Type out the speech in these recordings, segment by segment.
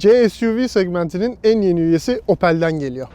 C SUV segmentinin en yeni üyesi Opel'den geliyor.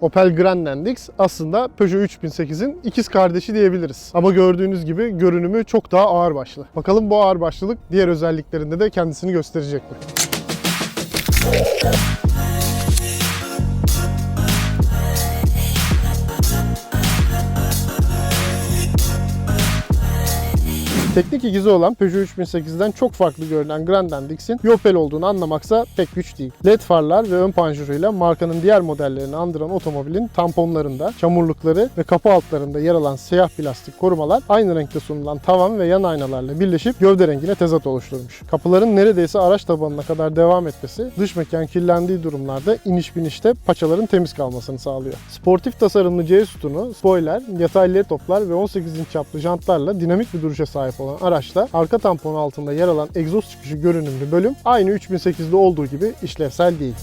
Opel Grandendix aslında Peugeot 3008'in ikiz kardeşi diyebiliriz. Ama gördüğünüz gibi görünümü çok daha ağır başlı. Bakalım bu ağır başlılık diğer özelliklerinde de kendisini gösterecek mi? Teknik ikizi olan Peugeot 3008'den çok farklı görünen Grandendix'in bir Opel olduğunu anlamaksa pek güç değil. LED farlar ve ön panjuruyla markanın diğer modellerini andıran otomobilin tamponlarında, çamurlukları ve kapı altlarında yer alan siyah plastik korumalar aynı renkte sunulan tavan ve yan aynalarla birleşip gövde rengine tezat oluşturmuş. Kapıların neredeyse araç tabanına kadar devam etmesi dış mekan kirlendiği durumlarda iniş binişte paçaların temiz kalmasını sağlıyor. Sportif tasarımlı C sütunu, spoiler, yatay LED toplar ve 18 inç çaplı jantlarla dinamik bir duruşa sahip olan araçta arka tamponu altında yer alan egzoz çıkışı görünümlü bölüm aynı 3008'de olduğu gibi işlevsel değil.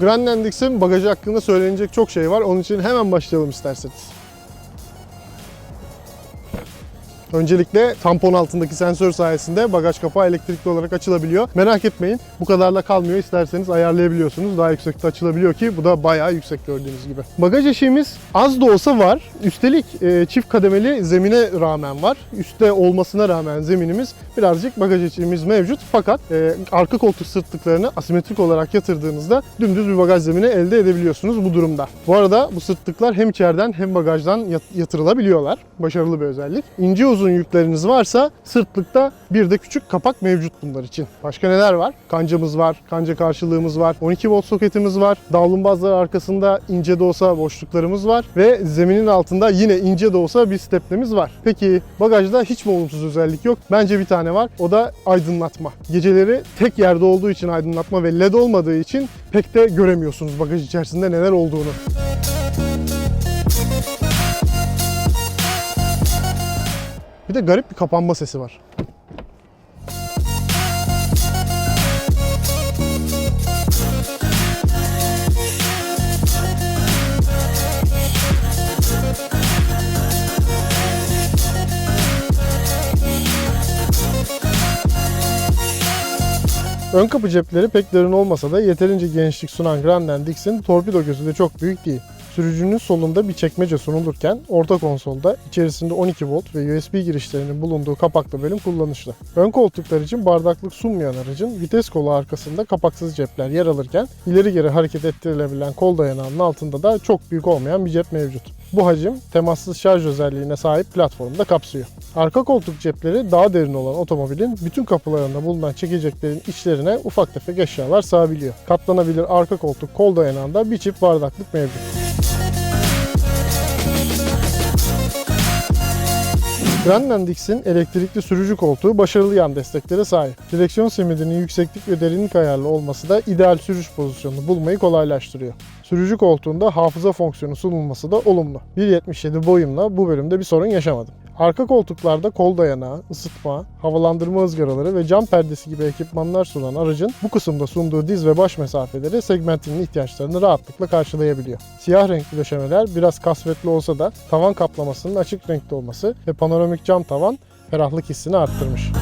Grandendix'in bagajı hakkında söylenecek çok şey var. Onun için hemen başlayalım isterseniz. Öncelikle tampon altındaki sensör sayesinde bagaj kapağı elektrikli olarak açılabiliyor. Merak etmeyin bu kadarla kalmıyor. İsterseniz ayarlayabiliyorsunuz. Daha yüksekte açılabiliyor ki bu da bayağı yüksek gördüğünüz gibi. Bagaj eşiğimiz az da olsa var. Üstelik e, çift kademeli zemine rağmen var. Üstte olmasına rağmen zeminimiz birazcık bagaj eşiğimiz mevcut. Fakat e, arka koltuk sırtlıklarını asimetrik olarak yatırdığınızda dümdüz bir bagaj zemini elde edebiliyorsunuz bu durumda. Bu arada bu sırtlıklar hem içeriden hem bagajdan yat- yatırılabiliyorlar. Başarılı bir özellik. İnce uzun yükleriniz varsa sırtlıkta bir de küçük kapak mevcut bunlar için. Başka neler var? Kancamız var, kanca karşılığımız var, 12 volt soketimiz var, davlumbazlar arkasında ince de olsa boşluklarımız var ve zeminin altında yine ince de olsa bir stepnemiz var. Peki bagajda hiç mi olumsuz özellik yok? Bence bir tane var. O da aydınlatma. Geceleri tek yerde olduğu için aydınlatma ve led olmadığı için pek de göremiyorsunuz bagaj içerisinde neler olduğunu. Bir de garip bir kapanma sesi var. Ön kapı cepleri pek derin olmasa da yeterince genişlik sunan Grandendix'in torpido gözü de çok büyük değil. Sürücünün solunda bir çekmece sunulurken orta konsolda içerisinde 12 volt ve USB girişlerinin bulunduğu kapaklı bölüm kullanışlı. Ön koltuklar için bardaklık sunmayan aracın vites kolu arkasında kapaksız cepler yer alırken ileri geri hareket ettirilebilen kol dayanağının altında da çok büyük olmayan bir cep mevcut. Bu hacim temassız şarj özelliğine sahip platformu da kapsıyor. Arka koltuk cepleri daha derin olan otomobilin bütün kapılarında bulunan çekeceklerin içlerine ufak tefek eşyalar sığabiliyor. Katlanabilir arka koltuk kol dayanağında bir çift bardaklık mevcut. Grandendix'in elektrikli sürücü koltuğu başarılı yan desteklere sahip. Direksiyon simidinin yükseklik ve derinlik ayarlı olması da ideal sürüş pozisyonunu bulmayı kolaylaştırıyor. Sürücü koltuğunda hafıza fonksiyonu sunulması da olumlu. 1.77 boyumla bu bölümde bir sorun yaşamadım. Arka koltuklarda kol dayanağı, ısıtma, havalandırma ızgaraları ve cam perdesi gibi ekipmanlar sunan aracın bu kısımda sunduğu diz ve baş mesafeleri segmentinin ihtiyaçlarını rahatlıkla karşılayabiliyor. Siyah renkli döşemeler biraz kasvetli olsa da tavan kaplamasının açık renkte olması ve panoramik cam tavan ferahlık hissini arttırmış.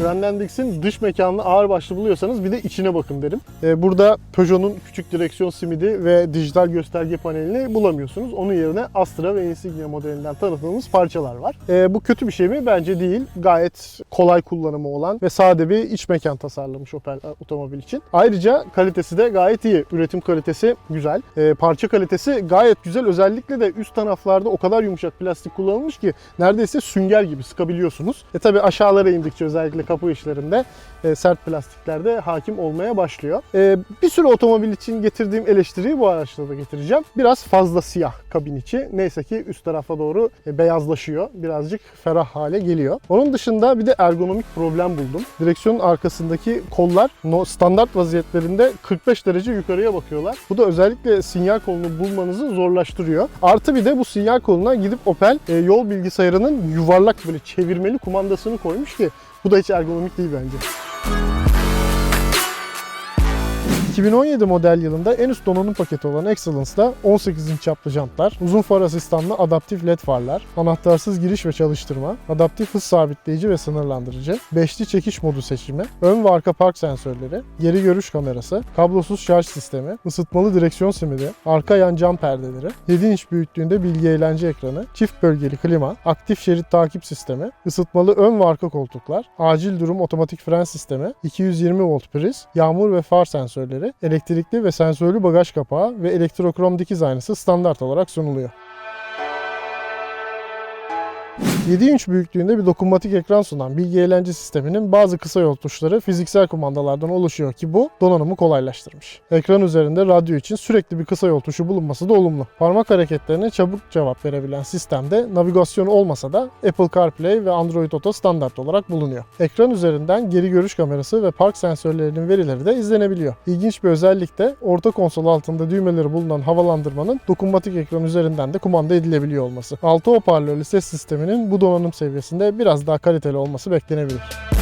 Grandendix'in dış mekanını ağır başlı buluyorsanız bir de içine bakın derim. Ee, burada Peugeot'un küçük direksiyon simidi ve dijital gösterge panelini bulamıyorsunuz. Onun yerine Astra ve Insignia modelinden tanıdığımız parçalar var. Ee, bu kötü bir şey mi? Bence değil. Gayet kolay kullanımı olan ve sade bir iç mekan tasarlamış Opel e, otomobil için. Ayrıca kalitesi de gayet iyi. Üretim kalitesi güzel. Ee, parça kalitesi gayet güzel. Özellikle de üst taraflarda o kadar yumuşak plastik kullanılmış ki neredeyse sünger gibi sıkabiliyorsunuz. E tabi aşağılara indikçe özellikle kapı işlerinde e, sert plastiklerde hakim olmaya başlıyor. E, bir sürü otomobil için getirdiğim eleştiriyi bu araçta da getireceğim. Biraz fazla siyah kabin içi. Neyse ki üst tarafa doğru e, beyazlaşıyor. Birazcık ferah hale geliyor. Onun dışında bir de ergonomik problem buldum. Direksiyonun arkasındaki kollar standart vaziyetlerinde 45 derece yukarıya bakıyorlar. Bu da özellikle sinyal kolunu bulmanızı zorlaştırıyor. Artı bir de bu sinyal koluna gidip Opel yol bilgisayarının yuvarlak böyle çevirmeli kumandasını koymuş ki bu da hiç ergonomik değil bence. 2017 model yılında en üst donanım paketi olan Excellence'da 18 inç çaplı jantlar, uzun far asistanlı adaptif led farlar, anahtarsız giriş ve çalıştırma, adaptif hız sabitleyici ve sınırlandırıcı, beşli çekiş modu seçimi, ön ve arka park sensörleri, geri görüş kamerası, kablosuz şarj sistemi, ısıtmalı direksiyon simidi, arka yan cam perdeleri, 7 inç büyüklüğünde bilgi eğlence ekranı, çift bölgeli klima, aktif şerit takip sistemi, ısıtmalı ön ve arka koltuklar, acil durum otomatik fren sistemi, 220 volt priz, yağmur ve far sensörleri, elektrikli ve sensörlü bagaj kapağı ve elektrokrom dikiz aynası standart olarak sunuluyor. 7 inç büyüklüğünde bir dokunmatik ekran sunan bilgi eğlence sisteminin bazı kısa yol tuşları fiziksel kumandalardan oluşuyor ki bu donanımı kolaylaştırmış. Ekran üzerinde radyo için sürekli bir kısa yol tuşu bulunması da olumlu. Parmak hareketlerine çabuk cevap verebilen sistemde navigasyon olmasa da Apple CarPlay ve Android Auto standart olarak bulunuyor. Ekran üzerinden geri görüş kamerası ve park sensörlerinin verileri de izlenebiliyor. İlginç bir özellik de orta konsol altında düğmeleri bulunan havalandırmanın dokunmatik ekran üzerinden de kumanda edilebiliyor olması. 6 hoparlörlü ses sisteminin bu donanım seviyesinde biraz daha kaliteli olması beklenebilir.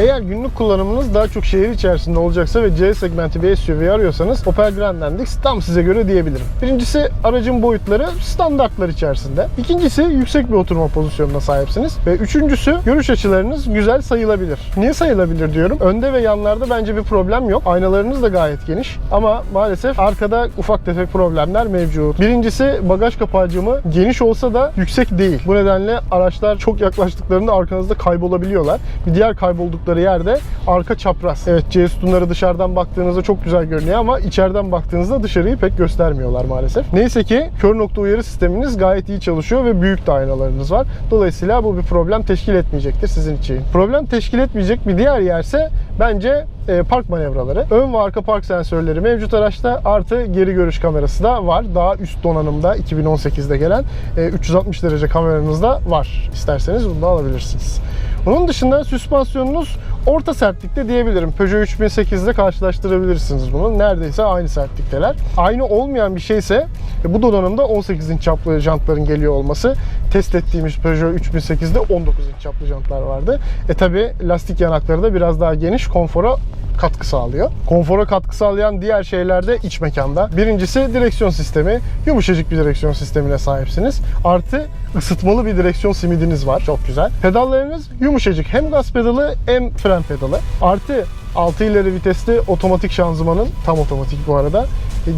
Eğer günlük kullanımınız daha çok şehir içerisinde olacaksa ve C segmenti bir SUV arıyorsanız Opel Grandlandix tam size göre diyebilirim. Birincisi aracın boyutları standartlar içerisinde. İkincisi yüksek bir oturma pozisyonuna sahipsiniz. Ve üçüncüsü görüş açılarınız güzel sayılabilir. Niye sayılabilir diyorum? Önde ve yanlarda bence bir problem yok. Aynalarınız da gayet geniş. Ama maalesef arkada ufak tefek problemler mevcut. Birincisi bagaj kapağıcımı geniş olsa da yüksek değil. Bu nedenle araçlar çok yaklaştıklarında arkanızda kaybolabiliyorlar. Bir diğer kayboldukları yerde arka çapraz. Evet C sütunları dışarıdan baktığınızda çok güzel görünüyor ama içeriden baktığınızda dışarıyı pek göstermiyorlar maalesef. Neyse ki kör nokta uyarı sisteminiz gayet iyi çalışıyor ve büyük de aynalarınız var. Dolayısıyla bu bir problem teşkil etmeyecektir sizin için. Problem teşkil etmeyecek bir diğer yerse bence e, park manevraları. Ön ve arka park sensörleri mevcut araçta artı geri görüş kamerası da var. Daha üst donanımda 2018'de gelen e, 360 derece kameranız da var. İsterseniz bunu da alabilirsiniz. Onun dışında süspansiyonunuz orta sertlikte diyebilirim. Peugeot 3008'de karşılaştırabilirsiniz bunu. Neredeyse aynı sertlikteler. Aynı olmayan bir şeyse e, bu donanımda 18 inç çaplı jantların geliyor olması. Test ettiğimiz Peugeot 3008'de 19 inç çaplı jantlar vardı. E tabi lastik yanakları da biraz daha geniş konfora katkı sağlıyor. Konfora katkı sağlayan diğer şeyler de iç mekanda. Birincisi direksiyon sistemi. Yumuşacık bir direksiyon sistemine sahipsiniz. Artı ısıtmalı bir direksiyon simidiniz var. Çok güzel. Pedallarınız yumuşacık. Hem gaz pedalı hem fren pedalı. Artı 6 ileri vitesli otomatik şanzımanın tam otomatik bu arada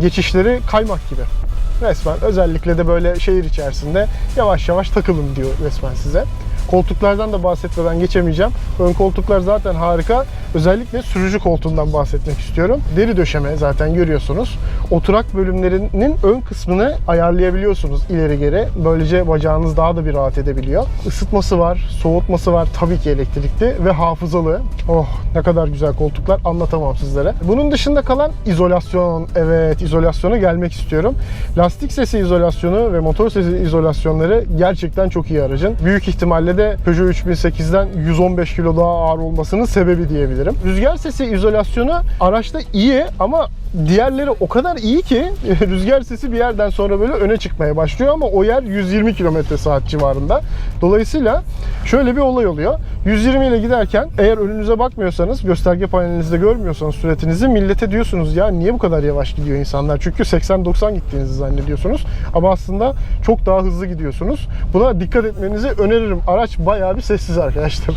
geçişleri kaymak gibi. Resmen özellikle de böyle şehir içerisinde yavaş yavaş takılın diyor resmen size. Koltuklardan da bahsetmeden geçemeyeceğim. Ön koltuklar zaten harika. Özellikle sürücü koltuğundan bahsetmek istiyorum. Deri döşeme zaten görüyorsunuz. Oturak bölümlerinin ön kısmını ayarlayabiliyorsunuz ileri geri. Böylece bacağınız daha da bir rahat edebiliyor. Isıtması var, soğutması var tabii ki elektrikli ve hafızalı. Oh ne kadar güzel koltuklar anlatamam sizlere. Bunun dışında kalan izolasyon. Evet izolasyona gelmek istiyorum. Lastik sesi izolasyonu ve motor sesi izolasyonları gerçekten çok iyi aracın. Büyük ihtimalle de Peugeot 3008'den 115 kilo daha ağır olmasının sebebi diyebilirim. Rüzgar sesi izolasyonu araçta iyi ama diğerleri o kadar iyi ki rüzgar sesi bir yerden sonra böyle öne çıkmaya başlıyor ama o yer 120 km saat civarında. Dolayısıyla şöyle bir olay oluyor. 120 ile giderken eğer önünüze bakmıyorsanız, gösterge panelinizde görmüyorsanız süratinizi millete diyorsunuz ya niye bu kadar yavaş gidiyor insanlar? Çünkü 80-90 gittiğinizi zannediyorsunuz. Ama aslında çok daha hızlı gidiyorsunuz. Buna dikkat etmenizi öneririm. Araç bayağı bir sessiz arkadaşlar.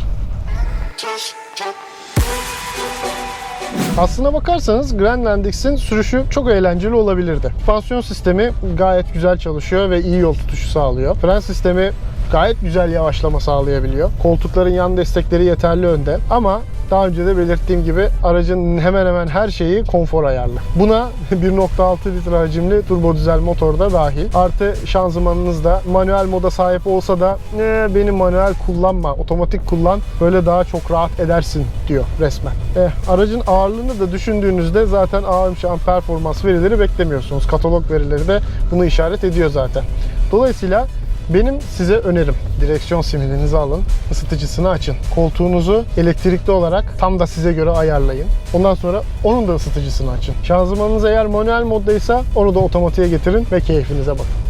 Aslına bakarsanız Grandlandix'in sürüşü çok eğlenceli olabilirdi. Süspansiyon sistemi gayet güzel çalışıyor ve iyi yol tutuşu sağlıyor. Fren sistemi gayet güzel yavaşlama sağlayabiliyor. Koltukların yan destekleri yeterli önde ama daha önce de belirttiğim gibi aracın hemen hemen her şeyi konfor ayarlı. Buna 1.6 litre hacimli turbo dizel motor da dahil. Artı şanzımanınız da manuel moda sahip olsa da "Ee, beni manuel kullanma, otomatik kullan böyle daha çok rahat edersin diyor resmen. Eh, aracın ağırlığını da düşündüğünüzde zaten ağır şan performans verileri beklemiyorsunuz. Katalog verileri de bunu işaret ediyor zaten. Dolayısıyla benim size önerim direksiyon simidinizi alın, ısıtıcısını açın. Koltuğunuzu elektrikli olarak tam da size göre ayarlayın. Ondan sonra onun da ısıtıcısını açın. Şanzımanınız eğer manuel moddaysa onu da otomatiğe getirin ve keyfinize bakın.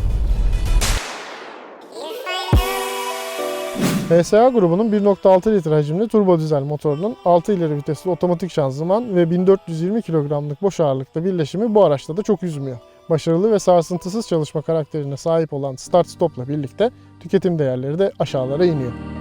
PSA grubunun 1.6 litre hacimli turbo dizel motorunun 6 ileri vitesli otomatik şanzıman ve 1420 kilogramlık boş ağırlıkta birleşimi bu araçta da çok üzmüyor. Başarılı ve sarsıntısız çalışma karakterine sahip olan start stopla birlikte tüketim değerleri de aşağılara iniyor.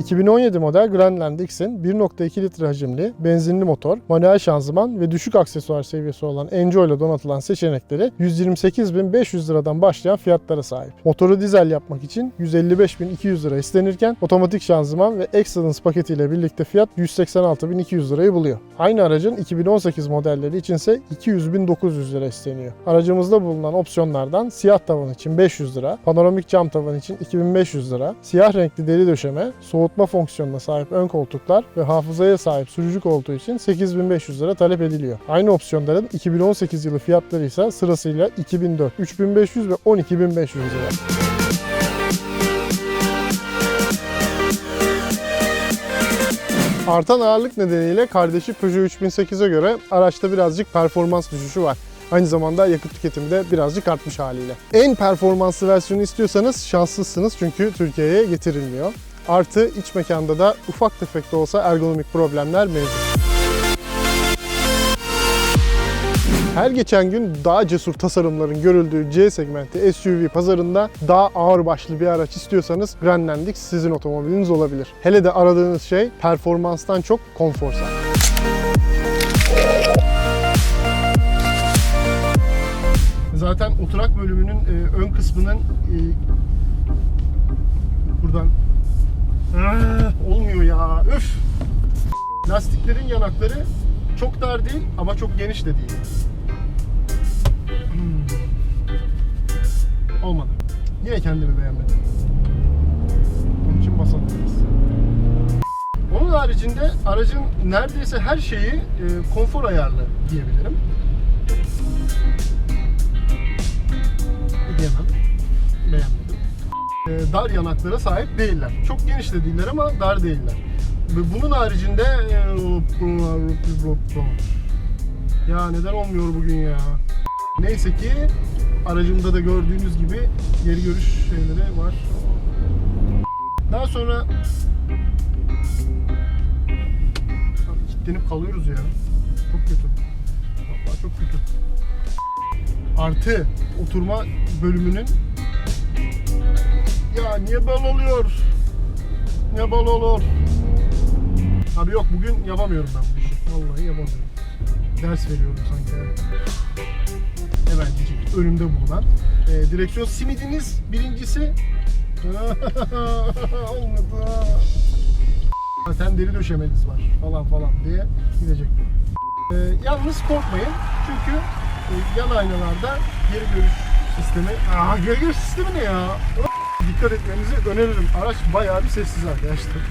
2017 model Grandland X'in 1.2 litre hacimli benzinli motor, manuel şanzıman ve düşük aksesuar seviyesi olan Enjoy ile donatılan seçenekleri 128.500 liradan başlayan fiyatlara sahip. Motoru dizel yapmak için 155.200 lira istenirken otomatik şanzıman ve Excellence paketiyle birlikte fiyat 186.200 lirayı buluyor. Aynı aracın 2018 modelleri içinse 200.900 lira isteniyor. Aracımızda bulunan opsiyonlardan siyah tavan için 500 lira, panoramik cam tavan için 2500 lira, siyah renkli deri döşeme, soğutma fonksiyonuna sahip ön koltuklar ve hafızaya sahip sürücü koltuğu için 8500 lira talep ediliyor. Aynı opsiyonların 2018 yılı fiyatları ise sırasıyla 2004, 3500 ve 12500 lira. Artan ağırlık nedeniyle kardeşi Peugeot 3008'e göre araçta birazcık performans düşüşü var. Aynı zamanda yakıt tüketimi de birazcık artmış haliyle. En performanslı versiyonu istiyorsanız şanslısınız çünkü Türkiye'ye getirilmiyor. Artı iç mekanda da ufak tefek de olsa ergonomik problemler mevcut. Her geçen gün daha cesur tasarımların görüldüğü C segmenti SUV pazarında daha ağır başlı bir araç istiyorsanız Grandland X sizin otomobiliniz olabilir. Hele de aradığınız şey performanstan çok konforsa. Zaten oturak bölümünün e, ön kısmının e, buradan Ah, olmuyor ya. Üf. Lastiklerin yanakları çok dar değil ama çok geniş de değil. Hmm. Olmadı. Yine kendimi beğenmedim. Onun için basalım biraz. Onun haricinde aracın neredeyse her şeyi e, konfor ayarlı diyebilirim. Dar yanaklara sahip değiller. Çok geniş de değiller ama dar değiller. Bunun haricinde e, ya neden olmuyor bugün ya? Neyse ki aracımda da gördüğünüz gibi geri görüş şeyleri var. Daha sonra kilitlenip kalıyoruz ya. Çok kötü. Vallahi çok kötü. Artı oturma bölümünün niye bal oluyor? Ne bal olur? Abi yok bugün yapamıyorum ben bu işi. Vallahi yapamıyorum. Ders veriyorum sanki. Hemencik önümde bulunan. Ee, direksiyon simidiniz birincisi. Olmadı. Zaten deri döşemeniz var falan falan diye gidecek bu. Ee, yalnız korkmayın çünkü e, yan aynalarda geri görüş sistemi... Aa geri görüş sistemi ne ya? Dikkat etmenizi öneririm. Araç bayağı bir sessiz arkadaşlar.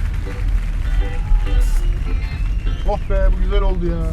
Oh be bu güzel oldu ya.